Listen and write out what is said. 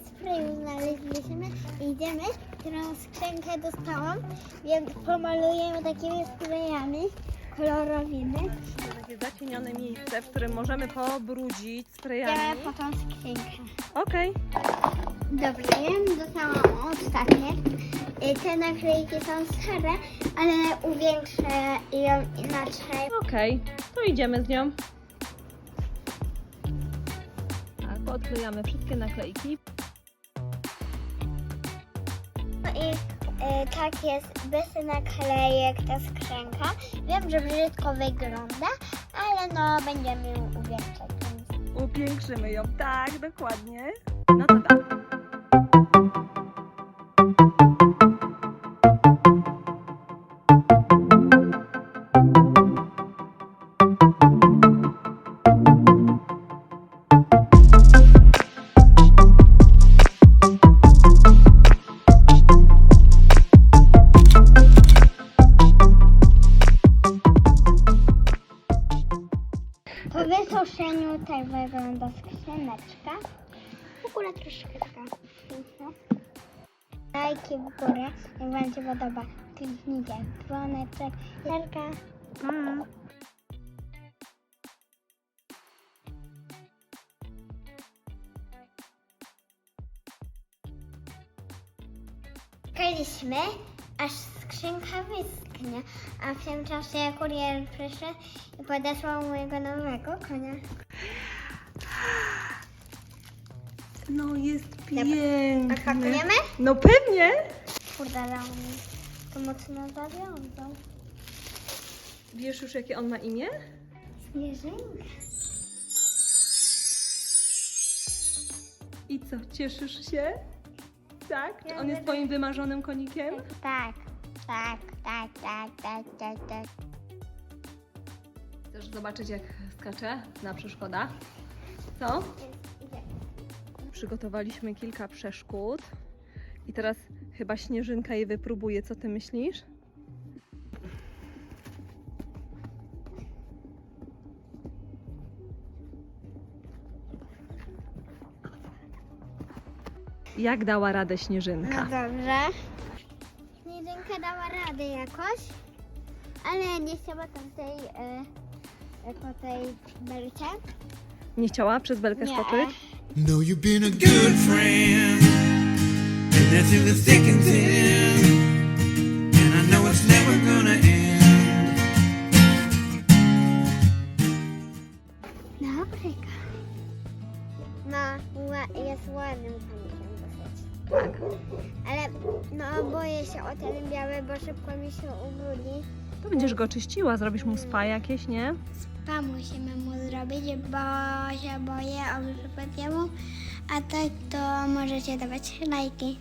sprayu znaleźliśmy. Idziemy, którą skrzynkę dostałam, więc pomalujemy takimi sprayami kolorowymi. To takie zacienione miejsce, w którym możemy pobrudzić sprayami. po tą skrzynkę. Okej. Dobra, ja dostałam ostatnie. Te naklejki są stare, ale uwiększę ją inaczej. Okej, to idziemy z nią. Tak, podklejamy wszystkie naklejki. I y, tak jest bez naklejek ta skrzynka. Wiem, że brzydko wygląda, ale no będziemy ją uwiększać. Upiększymy ją, tak, dokładnie. No to tak. Po wysuszeniu tak wygląda skrzyneczka. W ogóle troszkę taka piękna. Lajki w górę, jak Wam się podoba. Kliknijcie dzwoneczek, serka. Mm. Czekaliśmy, aż skrzynka wyschnie, a w tym czasie kurier przyszedł i podesłał mojego nowego konia. No jest piękny. Odpakujemy? No pewnie. Kurde, ale on to mocno zawiązał. Wiesz już jakie on ma imię? Śnieżynka. I co, cieszysz się? Tak? Czy on jest twoim wymarzonym konikiem? Tak, tak, tak, tak, tak, tak, tak. Chcesz zobaczyć jak skacze na przeszkodach? Co? Przygotowaliśmy kilka przeszkód i teraz chyba Śnieżynka je wypróbuje. Co ty myślisz? Jak dała radę No Śnieżynka? dobrze. Śnieżynka dała radę jakoś, ale nie chciała tam tej, e, e, po tej belce. Nie chciała przez belkę Nie. skoczyć? Know you've been a good friend, and that's through the thick and thin. And I know it's never gonna end. Dobryka. No, ła- jest ładnym konikiem. Tak. Ale no boję się o ten biały, bo szybko mi się ubrudzi. To będziesz go czyściła, zrobisz mu spa jakieś, nie? Spa musimy mu zrobić, bo się boję o przypadku. A tak to możecie dawać lajki.